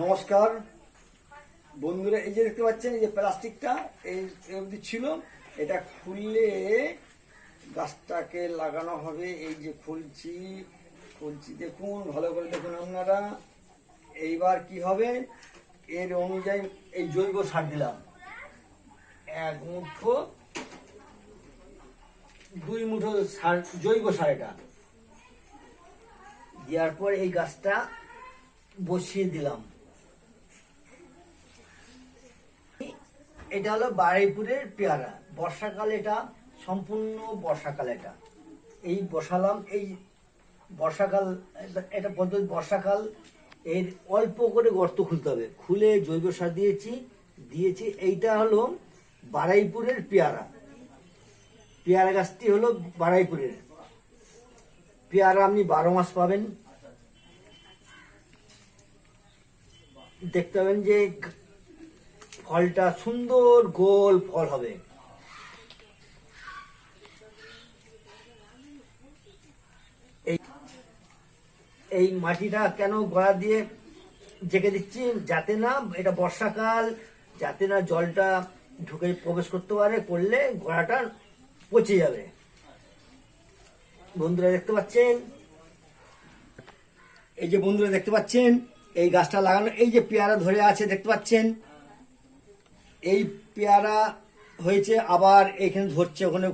নমস্কার। বন্ধুরা, এই যে দেখতে পাচ্ছেন, এই যে প্লাস্টিকটা, এই অবধি ছিল, এটা খুললে গাছটাকে লাগানো হবে। এই যে খুলছি খুলছি, দেখুন, ভালো করে দেখুন আপনারা। এইবার কি হবে? এর অনুযায়ী এই জৈব সার দিলাম। এক মুঠো, দুই মুঠো সার, জৈব সার এটা। দেওয়ার পর এই গাছটা বসিয়ে দিলাম। এটা হলো বারুইপুরের পেয়ারা। বর্ষাকাল এটা, সম্পূর্ণ বর্ষাকাল এটা। এই বসালাম, এই বর্ষাকাল, এটা- পদ্ধতি বর্ষাকাল, এর অল্প করে গর্ত খুলতে হবে। খুলে জৈব সার দিয়েছি দিয়েছি, এইটা হলো বারাইপুরের পেয়ারা। পেয়ারা গাছটি হলো বারাইপুরের। পেয়ারা আপনি বারো মাস পাবেন। দেখতে পাবেন যে ফলটা সুন্দর গোল ফল হবে। এই এই মাটিটা কেন গোড়া দিয়ে জেগে দিচ্ছি যাতে না এটা বর্ষাকাল, যাতে না জলটা ঢুকে প্রবেশ করতে পারে করলে গোড়াটা পচে যাবে। বন্ধুরা দেখতে পাচ্ছেন? এই যে বন্ধুরা দেখতে পাচ্ছেন, এই গাছটা লাগানো, এই যে পেয়ারা ধরে আছে, দেখতে পাচ্ছেন? এই পেয়ারা হয়েছে আবার এখানে ধরছে ওখানে